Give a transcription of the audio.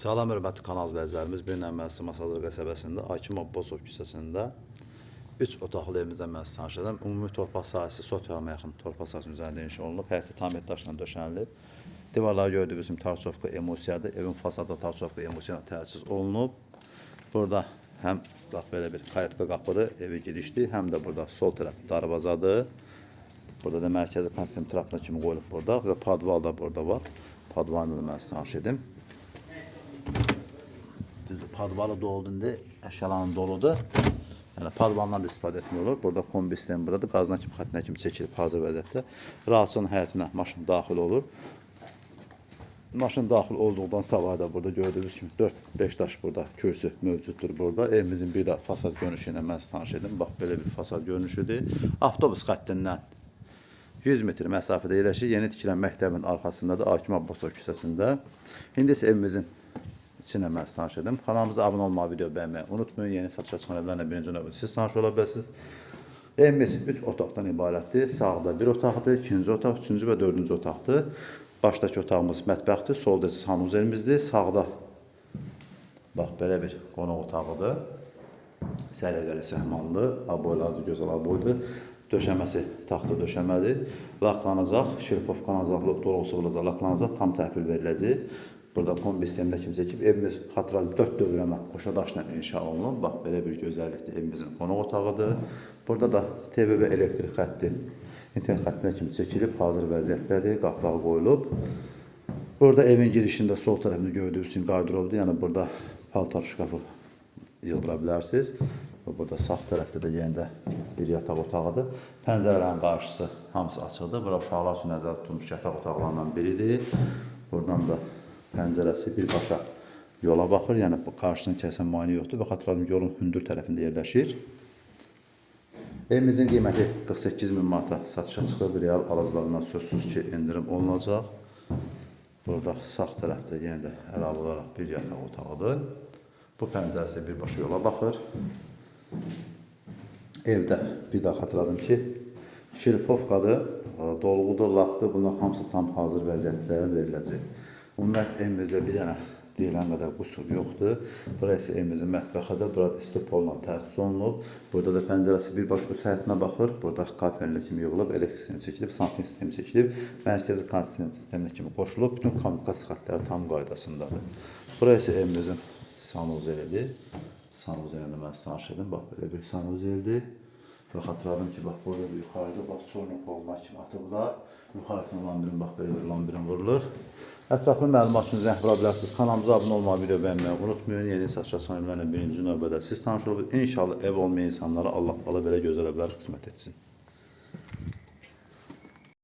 Salam hörmətli kanal izləyicilərimiz. Bir nəm müəssisə Masaldır qəsəbəsində Akim Abbasov küçəsində 3 otaqlı evimizdə mən sizi tanışladım. Ümumi torpaq sahəsi sotyalama yaxın torpaq sahəsinin üzərində inşa olunub. Həyəti tam daşla döşənilib. Divarları gördüyünüz kimi tarçovka emulsiyadır. Evin fasadı tarçovka emulsiyana təchiz olunub. Burada həm bax belə bir karetka qapıdır, evi girişli, həm də burada sol tərəf darvazadır. Burada da mərkəzi kondisioner trapına kimi qoyulub burada və padval da burada var. Padvanı da mən sizi tanış edim. Padvalı doldu indi, əşyalarla doludur. Yəni padvandan da istifadə etmək olur. Burada kombi sistemi buradadır. Qazdan kimi xəttinə kimi çəkilib hazır vəziyyətdə. Rahatçının həyətinə maşın daxil olur. Maşın daxil olduqdan savayı da burada gördüyünüz kimi 4-5 daş burada kürsü mövcuddur burada. Evimizin bir də fasad görünüşü ilə mən tanış edim. Bax belə bir fasad görünüşüdür. Avtobus xəttindən 100 metr məsafədə yerləşir. Yeni tikilən məktəbin arxasındadır. Hakim Abbasov küçəsində. İndi isə evimizin içinə mən tanış edim. Kanalımıza abunə olmağı, video bəyənməyi unutmayın. Yeni satışa çıxan evlərlə birinci növbədə siz tanış ola bilərsiniz. Evimiz 3 otaqdan ibarətdir. Sağda bir otaqdır, ikinci otaq, üçüncü və dördüncü otaqdır. Başdakı otağımız mətbəxdir, solda isə sanuzelimizdir. Sağda bax belə bir qonaq otağıdır. Səliqəli səhmanlı, aboyladı, gözəl aboydur. Döşəməsi taxta döşəmədir. Laklanacaq, şirpov kanazaqlı dolusu vurulacaq, laklanacaq, tam təhvil veriləcək. Burada kombi sisteminə kimi çəkib evimiz xatırladım 4 dövrəmə qoşa daşla inşa olunub. Bax belə bir gözəllikdir. Evimizin qonaq otağıdır. Burada da TV və elektrik xətti internet xəttinə kimi çəkilib hazır vəziyyətdədir. Qapılar qoyulub. Burada evin girişində sol tərəfində gördüyünüz kimi qardırobdur. Yəni burada paltar şkafı yığdıra bilərsiniz. Burada sağ tərəfdə də yenə də bir yataq otağıdır. Pəncərələrin qarşısı hamısı açıqdır. Bura uşaqlar üçün nəzərdə tutulmuş yataq otaqlarından biridir. Buradan da pəncərəsi birbaşa yola baxır. Yəni qarşısını kəsən maneə yoxdur və xatırladım yolun hündür tərəfində yerləşir. Evimizin qiyməti 48 min manata satışa çıxır. Real alıcılarından sözsüz ki, endirim olunacaq. Burada sağ tərəfdə yenə də əlavə olaraq bir yataq otağıdır. Bu pəncərəsi birbaşa yola baxır. Evdə bir daha xatırladım ki, şirpovkadır, dolğudur, lakdır. Bunlar hamısı tam hazır vəziyyətdə veriləcək. Ümumiyyətlə evimizdə bir dənə deyilən qədər qüsur yoxdur. Burası evimizin mətbəxidir. Burada istipolla təchiz olunub. Burada da pəncərəsi birbaşa öz həyətinə baxır. Burada kapellə kimi yığılıb, elektrik sistemi çəkilib, sanitariya sistemi çəkilib, mərkəzi kondisioner sisteminə kimi qoşulub. Bütün kommunikasiya xəttləri tam qaydasındadır. Burası evimizin sanuzelidir. Sanuzelini mən sizə tanış edim. Bax belə bir sanuzeldir. Və xatırladım ki, bax burada bir yuxarıda bax çornok olmaq kimi atıblar. Yuxarısına lambirin bax belə bir lambirin vurulur. Ətraflı məlumat üçün zəng vura bilərsiniz. Kanalımıza abunə olmağı, video bəyənməyi unutmayın. Yeni satışa sanırlarla birinci növbədə siz tanış olun. İnşallah ev olmayan insanlara Allah Taala belə gözəl evlər qismət etsin.